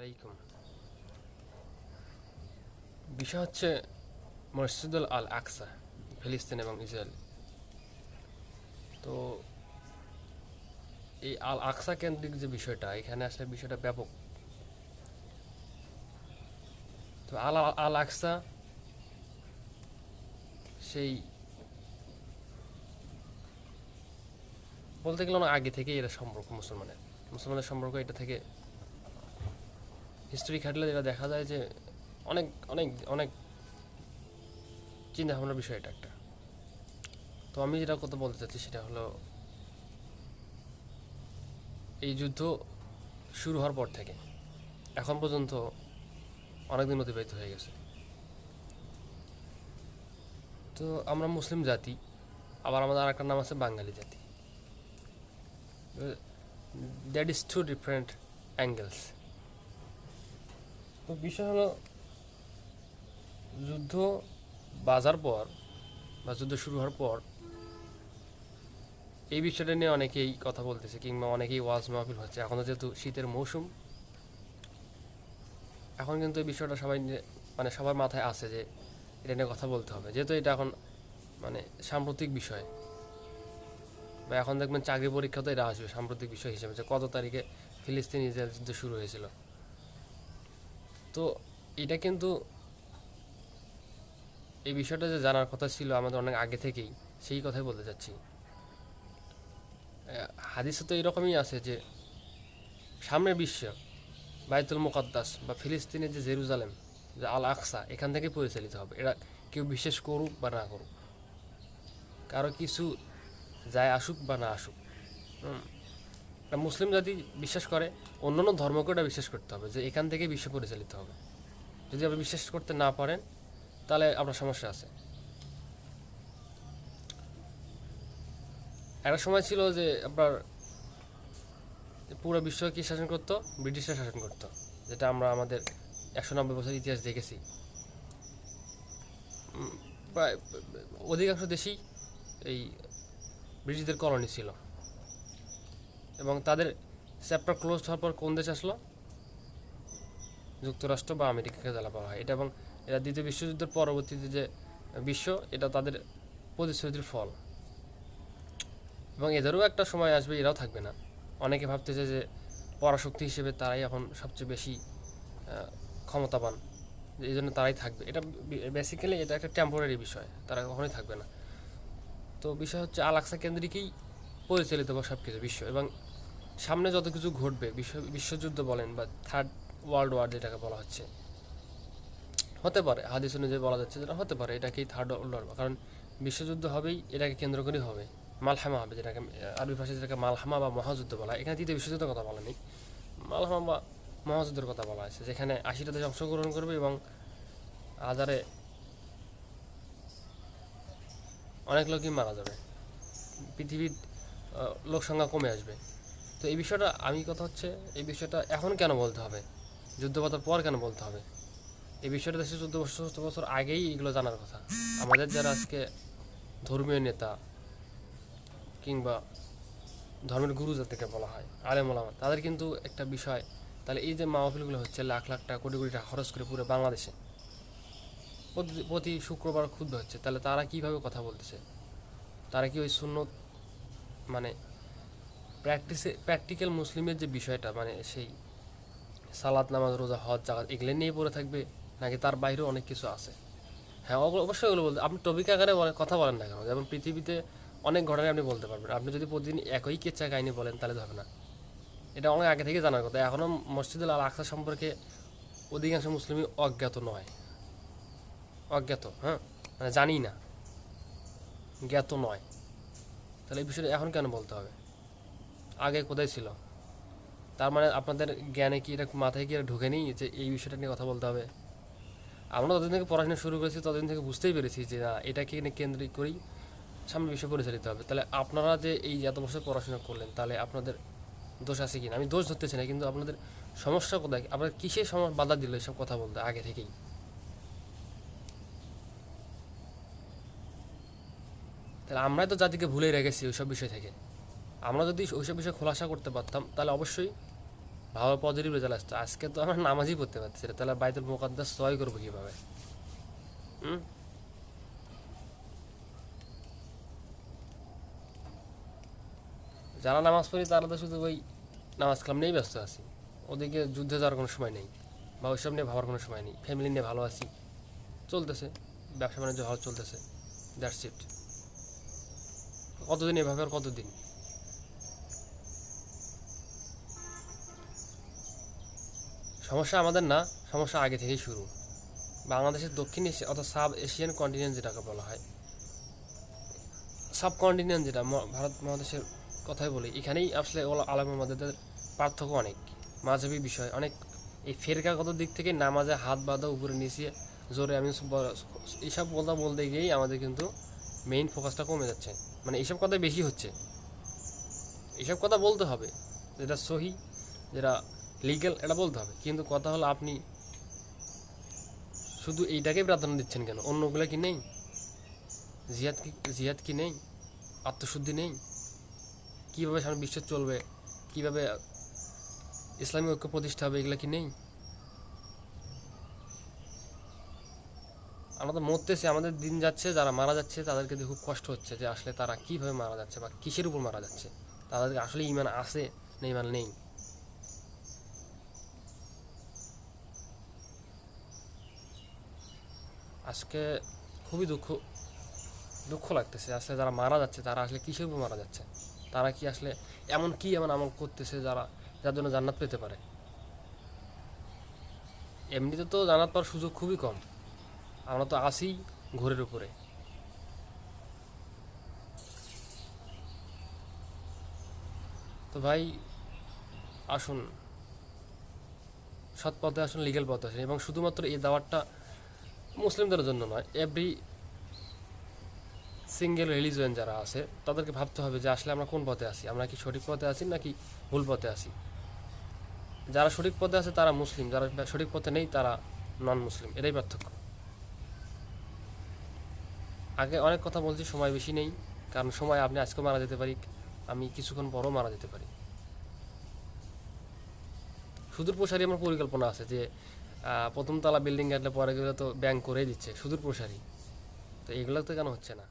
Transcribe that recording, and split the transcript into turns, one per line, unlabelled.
আলাইকুম। বিষয় হচ্ছে মসজিদুল আল আকসা ফিলিস্তিন এবং ইসরায়েল। তো এই আল আকসা কেন্দ্রিক যে বিষয়টা, এখানে আসলে বিষয়টা ব্যাপক। তো আল আল আকসা সেই বলতে গেলে অনেক আগে থেকেই এটা সম্পর্ক মুসলমানের। মুসলমানের সম্পর্ক এটা থেকে হিস্ট্রি খাটলে যেটা দেখা যায় যে অনেক অনেক অনেক চিন্তা ভাবনার বিষয় এটা একটা। তো আমি যেটা কথা বলতে চাচ্ছি সেটা হলো, এই যুদ্ধ শুরু হওয়ার পর থেকে, এখন পর্যন্ত অনেকদিন অতিবাহিত হয়ে গেছে। তো আমরা মুসলিম জাতি, আবার আমাদের আরেকটা নাম আছে বাঙালি জাতি। That is two different angles তো বিষয় হলো, যুদ্ধ বাজার পর বা যুদ্ধ শুরু হওয়ার পর এই বিষয়টা নিয়ে অনেকেই কথা বলতেছে কিংবা অনেকেই ওয়াজ মাহফিল হচ্ছে। এখন যেহেতু শীতের মৌসুম, এখন কিন্তু এই বিষয়টা সবাই মানে সবার মাথায় আছে যে এটা নিয়ে কথা বলতে হবে। যেহেতু এটা এখন মানে সাম্প্রতিক বিষয়, বা এখন দেখবেন চাকরি পরীক্ষা তো এটা আসবে সাম্প্রতিক বিষয় হিসেবে যে কত তারিখে ফিলিস্তিন ইসরায়েল যুদ্ধ শুরু হয়েছিল। তো এটা কিন্তু এই বিষয়টা যে জানার কথা ছিল আমাদের অনেক আগে থেকেই, সেই কথাই বলতে চাচ্ছি হাদিসে তো এরকমই আছে যে সামনে বিশ্ব, বাইতুল মুকাদ্দাস বা ফিলিস্তিনের যে জেরুজালেম, যে আল আকসা, এখান থেকে পরিচালিত হবে এরা কেউ বিশ্বাস করুক বা না করুক, কারও কিছু যায় আসুক বা না আসুক, হুম। মুসলিম জাতি বিশ্বাস করে, অন্যান্য ধর্মকে ওটা বিশ্বাস করতে হবে যে এখান থেকে বিশ্ব পরিচালিত হবে। যদি আপনি বিশ্বাস করতে না পারেন, তাহলে আপনার সমস্যা আছে। একটা সময় ছিল যে আপনার পুরো বিশ্ব কি শাসন করতো, ব্রিটিশরা শাসন করতো, যেটা আমরা আমাদের একশো নব্বই বছর ইতিহাস দেখেছি। প্রায় অধিকাংশ দেশেই এই ব্রিটিশদের কলোনি ছিল। এবং তাদের চ্যাপ্টার ক্লোজ হওয়ার পর কোন দেশ আসলো? যুক্তরাষ্ট্র বা আমেরিকাকে জ্বালা পাওয়া হয়। এটা এবং এটা দ্বিতীয় বিশ্বযুদ্ধের পরবর্তীতে যে বিশ্ব, এটা তাদের প্রতিশ্রুতির ফল। এবং এদেরও একটা সময় আসবে, এরাও থাকবে না। অনেকে ভাবতেছে যে পরাশক্তি হিসেবে তারাই এখন সবচেয়ে বেশি ক্ষমতাবান। এই জন্য তারাই থাকবে। এটা বেসিক্যালি এটা একটা টেম্পোরারি বিষয়। তারা কখনোই থাকবে না। তো বিষয় হচ্ছে আলাক্সা কেন্দ্রিকই পরিচালিত বা সব কিছু বিশ্ব। এবং সামনে যত কিছু ঘটবে, বিশ্ব, বিশ্বযুদ্ধ বলেন বা থার্ড ওয়ার্ল্ড ওয়ার যেটাকে বলা হচ্ছে, হতে পারে, হাদিস অনুযায়ী বলা যাচ্ছে যেটা হতে পারে, এটাকেই থার্ড ওয়ার্ল্ড ওয়ার কারণ বিশ্বযুদ্ধ হবেই, এটাকে কেন্দ্র করেই হবে, মালহামা হবে যেটাকে, আরবি ভাষায় যেটাকে মালহামা বা মহাযুদ্ধ বলা হয়। এখানে তৃতীয় বিশ্বযুদ্ধের কথা বলা নেই, মালহামা বা মহাযুদ্ধের কথা বলা হয়েছে যেখানে আশিটা দেশ অংশগ্রহণ করবে এবং হাজারে অনেক লোকই মারা যাবে। পৃথিবীর লোক সংখ্যা কমে আসবে। তো এই বিষয়টা আমি কথা হচ্ছে, এই বিষয়টা এখন কেন বলতে হবে? যুদ্ধপাতার পর কেন বলতে হবে? এই বিষয়টা দেশে চোদ্দ বছর চোদ্দ বছর আগেই এগুলো জানার কথা। আমাদের যারা আজকে ধর্মীয় নেতা কিংবা ধর্মের গুরু যাদেরকে বলা হয়, আলেম ওলামা, তাদের কিন্তু একটা বিষয়, তাহলে এই যে মাহফিলগুলো হচ্ছে লাখ লাখ টাকা, কোটি কোটি টাকা খরচ করে পুরো বাংলাদেশে প্রতি প্রতি শুক্রবার ক্ষুদ্র হচ্ছে, তাহলে তারা কীভাবে কথা বলতেছে? তারা কি ওই শূন্য মানে প্র্যাকটিসে প্র্যাকটিক্যাল মুসলিমের যে বিষয়টা মানে সেই সালাত নামাজ, রোজা, হজ জাগাত এগুলো নিয়ে পড়ে থাকবে, নাকি তার বাইরেও অনেক কিছু আছে? হ্যাঁ অবশ্যই ওগুলো বলতে আপনি টপিক আকারে কথা বলেন না কেন? যেমন পৃথিবীতে অনেক ঘটনা আপনি বলতে পারবেন। আপনি যদি প্রতিদিন একই কেচ্ছা কাহিনী বলেন, তাহলে হবে না। এটা অনেক আগে থেকে জানার কথা। এখনও মসজিদুল আল আকসা সম্পর্কে অধিকাংশ মুসলিমই অজ্ঞাত নয়। অজ্ঞাত হ্যাঁ? মানে জানি না। জ্ঞাত নয়। তাহলে এই বিষয়টা এখন কেন বলতে হবে? আগে কোথায় ছিল? তার মানে আপনাদের জ্ঞানে কি এটা মাথায় কি ঢুকে নেই যে এই বিষয়টা নিয়ে কথা বলতে হবে? আমরা ততদিন থেকে পড়াশোনা শুরু করেছি, ততদিন থেকে বুঝতেই পেরেছি যে না, এটাকে কেন্দ্রিক করেই সামনে বিষয় পরিচালিত হবে। তাহলে আপনারা যে এই এত বছর পড়াশোনা করলেন, তাহলে আপনাদের দোষ আছে কি না আমি দোষ ধরতেছি না, কিন্তু আপনাদের সমস্যা কোথায়? আপনার কিসের সময় বাধা দিল এসব কথা বলতে আগে থেকেই? তাহলে আমরাই তো জাতিকে ভুলে রেখেছি ওইসব বিষয় থেকে। আমরা যদি ওইসব বিষয়ে খোলাসা করতে পারতাম, তাহলে অবশ্যই ভালো পজিটিভ রেজাল্ট আসতো। আজকে তো আমরা নামাজই পড়তে পারছি না, তাহলে বাইতুল মোকাদ্দাস সয় করব কীভাবে? হুম? যারা নামাজ পড়ি, তারা তো শুধু ওই নামাজ কালাম নিয়েই ব্যস্ত আছি। ওদিকে যুদ্ধে যাওয়ার কোনো সময় নেই, বা ওইসব নিয়ে ভাবার কোনো সময় নেই। ফ্যামিলি নিয়ে ভালো আছি, চলতেছে। ব্যবসা বাণিজ্য ভালো চলতেছে দ্যাটস ইট কতদিন এভাবে আর কতদিন? সমস্যা আমাদের না, সমস্যা আগে থেকেই শুরু। বাংলাদেশের দক্ষিণ এশিয়া অর্থাৎ সাব এশিয়ান কন্টিনেন্ট যেটাকে বলা হয়। সাব কন্টিনেন্ট যেটা ভারত মহাদেশের কথাই বলি, এখানেই আসলে ওলা আলম আমাদের পার্থক্য অনেক। মাঝাবি বিষয়, অনেক এই ফেরকাগত দিক থেকে নামাজে হাত বাঁধা, উপরে নিচে জোরে আমি এইসব কথা বলতে গিয়েই আমাদের কিন্তু মেইন ফোকাসটা কমে যাচ্ছে। মানে এইসব কথা বেশি হচ্ছে। এইসব কথা বলতে হবে। যেটা সহি, যেটা লিগ্যাল এটা বলতে হবে। কিন্তু কথা হলো আপনি শুধু এইটাকেই প্রাধান্য দিচ্ছেন কেন? অন্যগুলো কি নেই? জিয়াদ কি জিয়াদ কি নেই? আত্মশুদ্ধি নেই? কীভাবে সামনে বিশ্ব চলবে? কীভাবে ইসলামী ঐক্য প্রতিষ্ঠা হবে? এগুলো কি নেই? আমরা তো মরতেছি, আমাদের দিন যাচ্ছে, যারা মারা যাচ্ছে, তাদেরকে দেখে খুব কষ্ট হচ্ছে যে আসলে তারা কীভাবে মারা যাচ্ছে বা কিসের উপর মারা যাচ্ছে? তাদেরকে আসলে ইমান আছে না ইমান নেই? আজকে খুবই দুঃখ দুঃখ লাগতেছে। আসলে যারা মারা যাচ্ছে, তারা আসলে কিসের উপর মারা যাচ্ছে? তারা কি আসলে এমন কি এমন আমল করতেছে যারা, যার জন্য জান্নাত পেতে পারে? এমনিতে তো জান্নাত পাওয়ার সুযোগ খুবই কম। আমরা তো আসি ঘোরের উপরে। তো ভাই, আসুন। সৎ পথে আসুন লিগেল পথে আসুন। এবং শুধুমাত্র এই দাওয়াতটা মুসলিমদের জন্য নয় এভরি সিঙ্গেল রিলিজিয়ন যারা আছে, তাদেরকে ভাবতে হবে যে আসলে আমরা কোন পথে আছি? আমরা কি সঠিক পথে আছি নাকি ভুল পথে আছি? যারা সঠিক পথে আছে তারা মুসলিম, যারা সঠিক পথে নেই তারা নন মুসলিম এটাই পার্থক্য। আগে অনেক কথা বলছি, সময় বেশি নেই, কারণ সময় আপনি আজকে মারা যেতে পারি, আমি কিছুক্ষণ পরও মারা যেতে পারি। সুদূর প্রসারী আমার পরিকল্পনা আছে যে প্রথম তলা বিল্ডিং কাটলে পরে গেলে তো ব্যাংক করেই দিচ্ছে সুদূর প্রসারী তো এগুলো তো কেন হচ্ছে না?